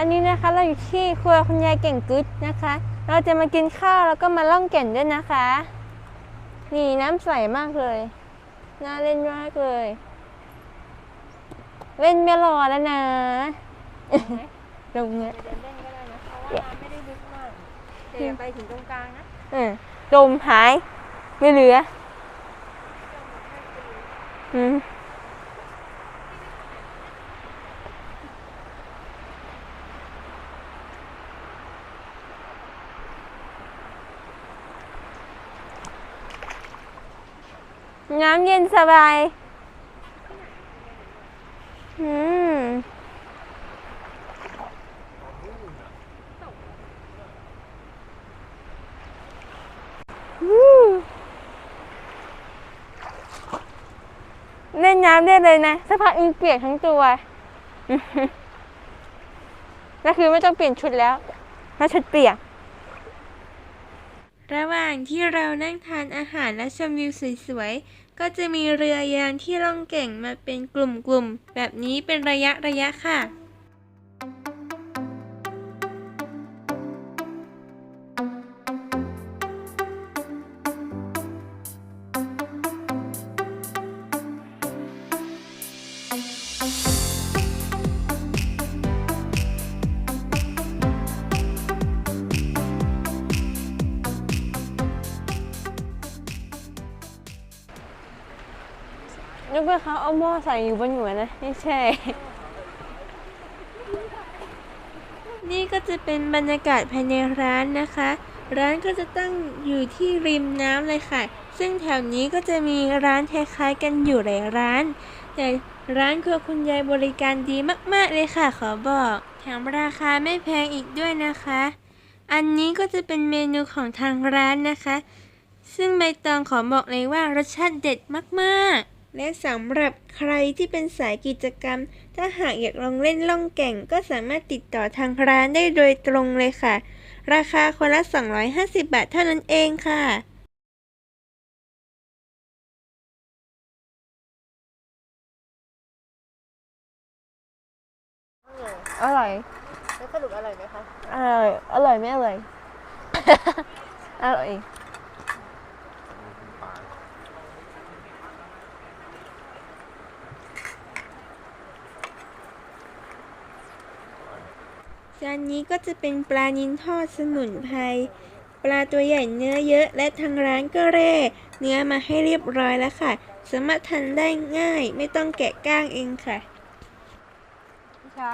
อยู่ที่ครัวคุณยายเก่งกึดนะคะ เราจะมากินข้าวแล้วก็มาล่องแก่นด้วยนะคะ นี่น้ำใสมากเลย น่าเล่นมากเลยเล่นไม่รอแล้วนะลงเนี่ยเดินเล่นก็ได้นะเพราะว่าน้ำไม่ได้ลึกมากแต่อย่าไปถึงตรงกลางนะเออดมหาย ไม่เหลือ อืม น้ำเย็นสบาย อืมวู้เล่นน้ำได้เลยนะสักพักอึงเปียกทั้งตัวนั่นคือไม่ต้องเปลี่ยนชุดแล้วเพราชุดเปียกระหว่างที่เรานั่งทานอาหารและชมวิวสวยๆ ก็จะมีเรือยางที่ล่องแก่งมาเป็นกลุ่มๆ แบบนี้เป็นระยะระยะค่ะ เขาเอาหม้อใส่อยู่บนหัวนะ ไม่ใช่ นี่ก็จะเป็นบรรยากาศภายในร้านนะคะ ร้านก็จะตั้งอยู่ที่ริมน้ำเลยค่ะ ซึ่งแถวนี้ก็จะมีร้านคล้ายๆกันอยู่หลายร้าน แต่ร้านครัวคุณยายบริการดีมากๆเลยค่ะ ขอบอกแถมราคาไม่แพงอีกด้วยนะคะ อันนี้ก็จะเป็นเมนูของทางร้านนะคะ ซึ่งใบตองขอบอกเลยว่ารสชาติเด็ดมากๆ และสำหรับใครที่เป็นสายกิจกรรม ถ้าหากอยากลองเล่นล่องแก่งก็สามารถติดต่อทางร้านได้โดยตรงเลยค่ะ ราคาคนละ 250 บาทเท่านั้นเองค่ะอร่อยแล้วสรุปอร่อยไหมคะ อร่อย อร่อยไม่อร่อย อร่อย จานนี้ก็จะเป็นปลานินทอดสมุนไพรปลาตัวใหญ่เนื้อเยอะ และทางร้านก็เร่เนื้อมาให้เรียบร้อยแล้วค่ะ สามารถทานได้ง่าย ไม่ต้องแกะก้างเองค่ะช้า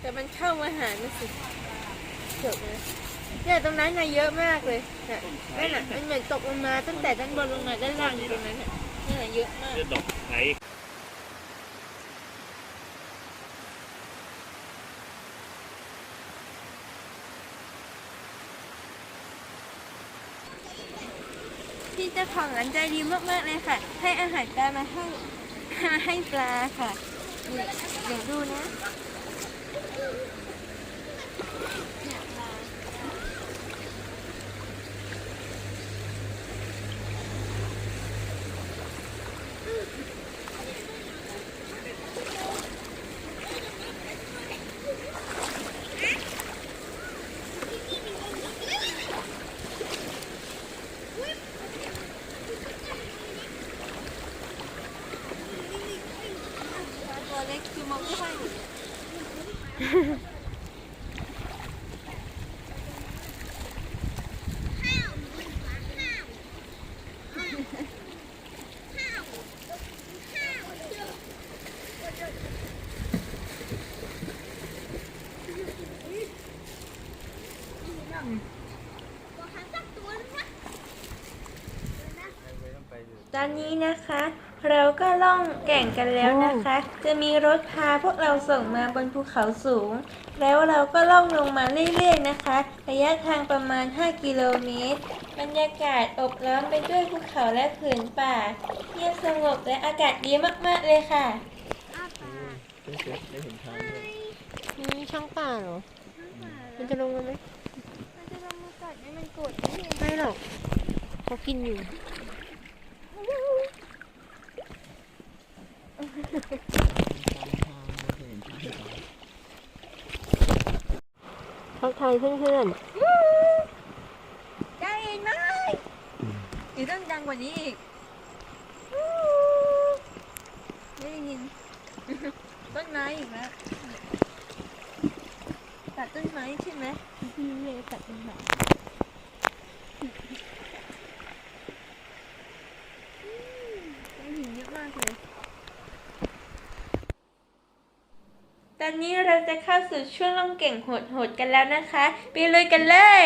แต่มันเข้ามาหานะสิเถอะนะ เนี่ยตรงนั้นน่ะเยอะมากเลยน่ะนั่นน่ะมันเหมือนตกลงมาตั้งแต่ด้านบนลงมาด้านล่างอยู่ตรงนั้นน่ะนั่นน่ะเยอะมากจะดอกไหนพี่เจ้าของร้านใจดีมากๆเลยค่ะ ให้อาหารปลามาให้มาให้ปลาค่ะนี่เดี๋ยวดูนะเนี่ยปลา ตัวเล็กคือมองไม่ค่อยเห็น ตอนนี้นะคะ เราก็ล่องแก่งกันแล้วนะคะ จะมีรถพาพวกเราส่งมาบนภูเขาสูง แล้วเราก็ล่องลงมาเรื่อยๆนะคะ ระยะทางประมาณ 5 กิโลเมตร บรรยากาศอบล้อมไปด้วยภูเขาและผืนป่าเงียบสงบและอากาศดีมากๆเลยค่ะนี่ช่างป่าเหรอ มันจะลงมาไหมมันจะลงมากัดไหมมันกดไม่หรอกเขากินอยู่ ทักทายเพื่อนได้ยินไหมหรือต้องดังกว่านี้อีกไม่ได้ยินต้นไม้อีกแล้วตัดต้นไม้ใช่ไหมๆพี่เลยตัดเป็นแบบได้ยินเยอะมากเลย ตอนนี้เรา จะเข้าสู่ช่วงลองเก่งโหดๆกันแล้วนะคะ ไปลุยกันเลย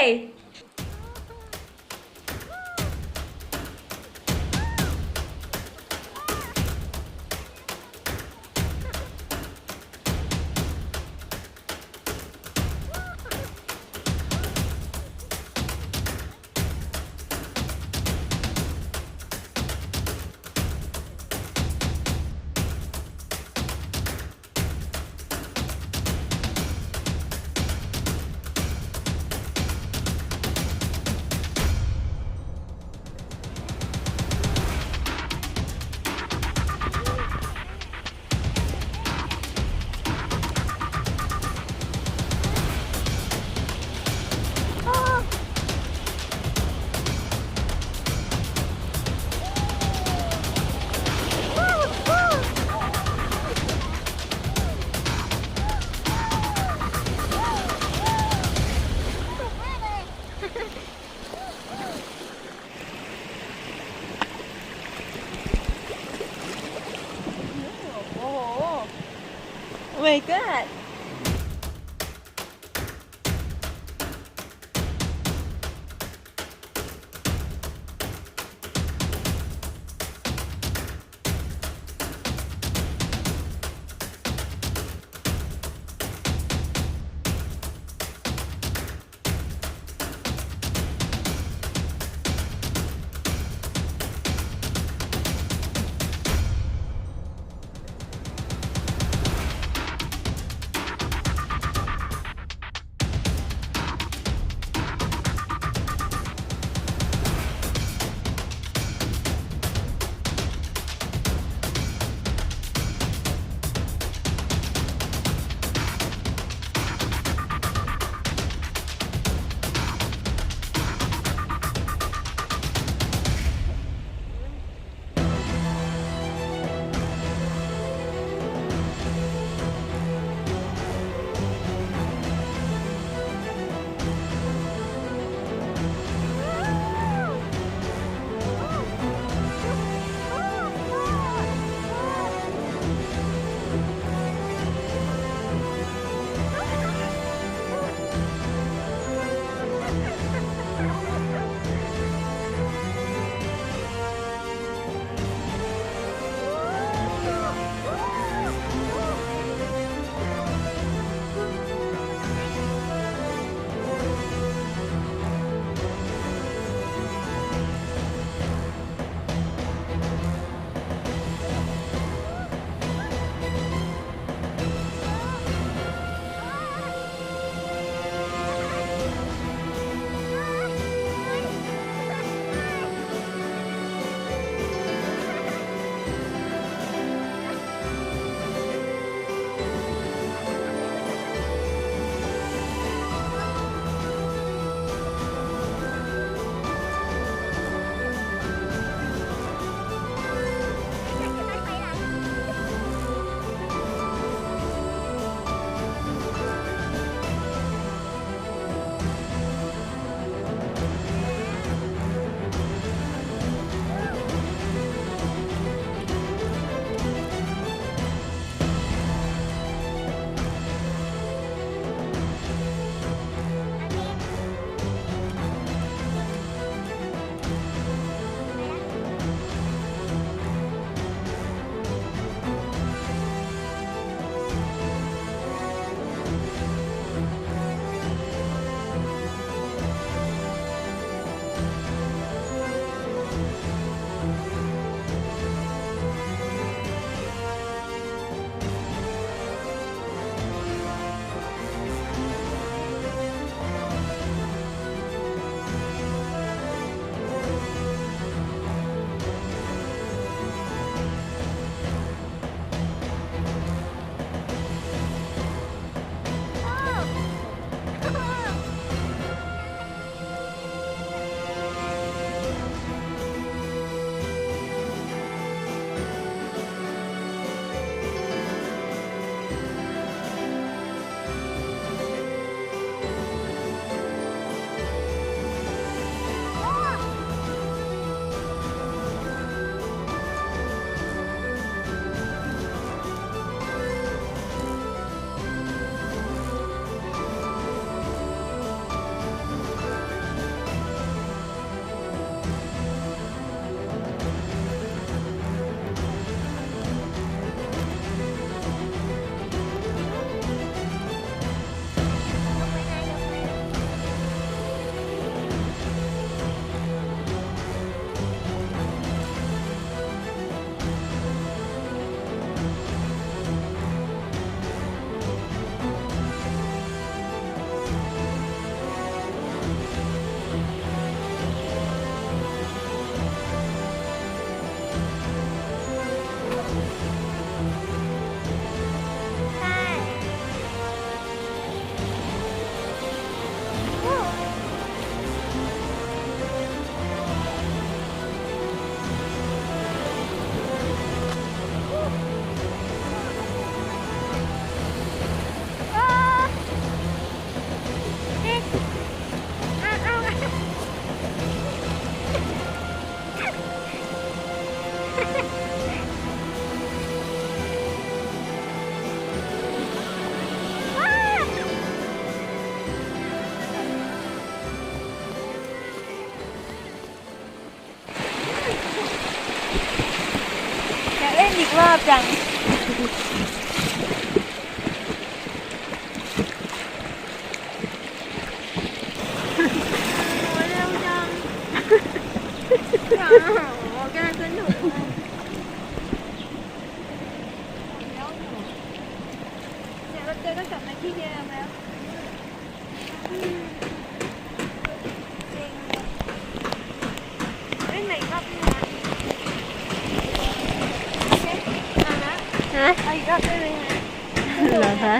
ฮะเอาอีกรอบได้ไหมนะเหรอคะ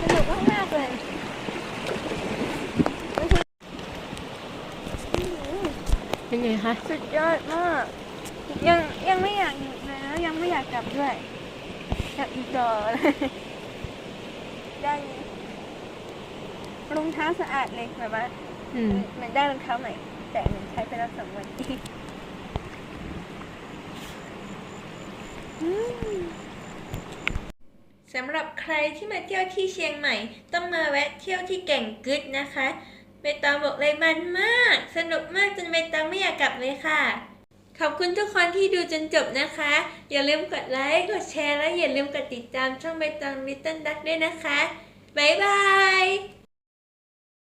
สนุกมากๆเลยเป็นไงคะสุดยอดมาก ยังยังไม่อยากหยุดเลยแล้วยังไม่อยากกลับด้วยอยากอีกต่อเลยได้ไหมรองเท้าสะอาดเลยแบบว่าอืมเหมือนได้รองเท้าใหม่แต่เหมือนใช้ไปแล้วสองวัน สำหรับใครที่มาเที่ยวที่เชียงใหม่ ต้องมาแวะเที่ยวที่แก่งกึดนะคะใบตองบอกเลยมันมาก สนุกมากจนใบตองไม่อยากกลับเลยค่ะ ขอบคุณทุกคนที่ดูจนจบนะคะ อย่าลืมกดไลค์กดแชร์และอย่าลืมกดติดตามช่องใบตองมิตเติ้ลดักด้วยนะคะบ๊ายบาย